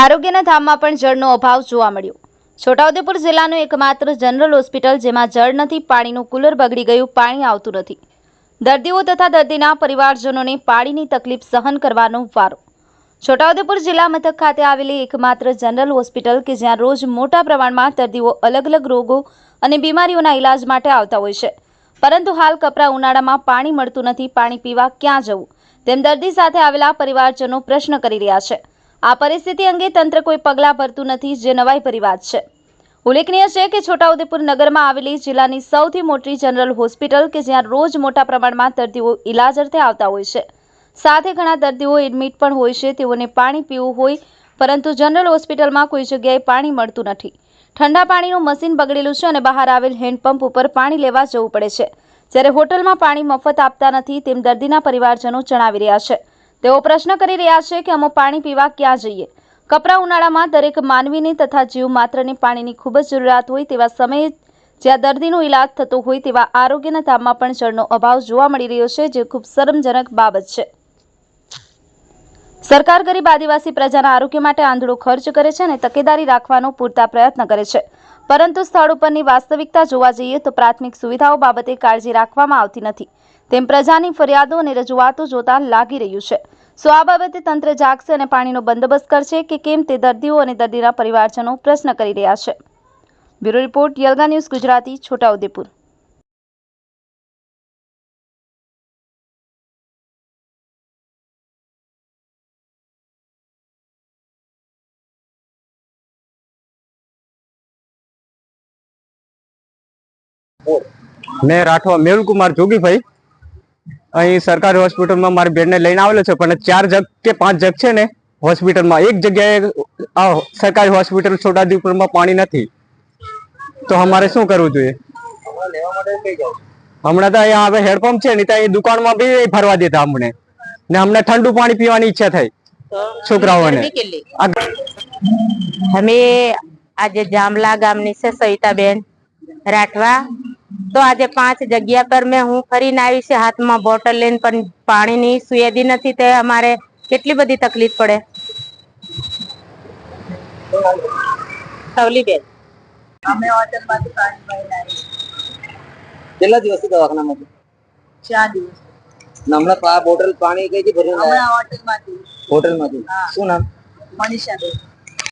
આરોગ્યના ધામમાં પણ જળનો અભાવ જોવા મળ્યો. છોટાઉદેપુર જિલ્લાનું એકમાત્ર જનરલ હોસ્પિટલ જેમાં જળ નથી, પાણીનું કુલર બગડી ગયું, પાણી આવતું નથી. દર્દીઓ તથા દર્દીના પરિવારજનોને પાણીની તકલીફ સહન કરવાનો વારો. છોટાઉદેપુર જિલ્લા મથક ખાતે આવેલી એકમાત્ર જનરલ હોસ્પિટલ કે જ્યાં રોજ મોટા પ્રમાણમાં દર્દીઓ અલગ અલગ રોગો અને બીમારીઓના ઇલાજ માટે આવતા હોય છે. પરંતુ હાલ કપરા ઉનાળામાં પાણી મળતું નથી, પાણી પીવા ક્યાં જવું? તેમ દર્દી સાથે આવેલા પરિવારજનો પ્રશ્ન કરી રહ્યા છે. આ પરિસ્થિતિ અંગે તંત્ર કોઈ પગલાં ભરતું નથી, જે નવાઈ ભરી વાત છે. ઉલ્લેખનીય છે કે છોટાઉદેપુર નગરમાં આવેલી જિલ્લાની સૌથી મોટી જનરલ હોસ્પિટલ કે જ્યાં રોજ મોટા પ્રમાણમાં દર્દીઓ ઇલાજ અર્થે આવતા હોય છે. સાથે ઘણા દર્દીઓ એડમિટ પણ હોય છે, તેઓને પાણી પીવું હોય, પરંતુ જનરલ હોસ્પિટલમાં કોઈ જગ્યાએ પાણી મળતું નથી. ઠંડા પાણીનું મશીન બગડેલું છે અને બહાર આવેલ હેન્ડપંપ ઉપર પાણી લેવા જવું પડે છે. જ્યારે હોટલમાં પાણી મફત આપતા નથી, તેમ દર્દીના પરિવારજનો જણાવી રહ્યા છે. તેઓ પ્રશ્ન કરી રહ્યા છે કે અમે પાણી પીવા ક્યાં જઈએ? કપરા ઉનાળામાં દરેક માનવીને તથા જીવ માત્રને પાણીની ખૂબ જ જરૂરિયાત હોય તેવા સમયે જ્યાં દર્દીનો ઇલાજ થતો હોય તેવા આરોગ્યના ધામમાં પણ જળનો અભાવ જોવા મળી રહ્યો છે, જે ખૂબ શરમજનક બાબત છે. સરકાર ગરીબ આદિવાસી પ્રજાના આરોગ્ય માટે આંધળો ખર્ચ કરે છે અને તકેદારી રાખવાનો પૂરતા પ્રયત્ન કરે છે. પરંતુ સ્થળ ઉપરની વાસ્તવિકતા જોવા જઈએ તો પ્રાથમિક સુવિધાઓ બાબતે કાળજી રાખવામાં આવતી નથી. તેમ પ્રજાની ફરિયાદો અને રજૂઆતો જોતા લાગી રહ્યું છે. સો આ બાબતે તંત્ર જાગશે અને પાણીનો બંદોબસ્ત કરશે કે કેમ તે દર્દીઓ અને દર્દીના પરિવારજનો પ્રશ્ન કરી રહ્યા છે. Bureau report Yalga news Gujarati, Chhota Udepur. મેં રાઠવા મેહુલકુમાર જોગીભાઈ. અહીં સરકારી હોસ્પિટલમાં મારી બેડને લઈને આવેલો છે, પણ ચાર જગ કે પાંચ જગ છે ને, હોસ્પિટલમાં. એક જગ્યાએ આ સરકારી હોસ્પિટલ છોટાઉદેપુરમાં પાણી નથી. તો અમારે શું કરવું જોઈએ? હમણાં તો અહીંયા હવે હેડપંપ છે ને ત્યાં દુકાનમાં બી ભરવા દેતા અમને. ને અમને ઠંડુ પાણી પીવાની ઈચ્છા થઈ છોકરાઓને. અમે આજે જામલા ગામની છે, સવિતાબેન રાઠવા. તો આજે પાંચ જગ્યા પર મેં હું ફરીને આવી છે. હાથમાં બોટલ લઈને પણ પાણીની સુયેદી નથી તે અમારે કેટલી બધી તકલીફ પડે. સવલીબેન અમે હોટલમાંથી પાણી ભરીને આવી કેટલા દિવસથી દવાખાનામાં છો? ચાર દિવસ. હમણાં આ બોટલ પાણી કઈથી ભરીને હમણાં હોટલમાંથી હોટલમાંથી શું નામ? મનીષાબેન.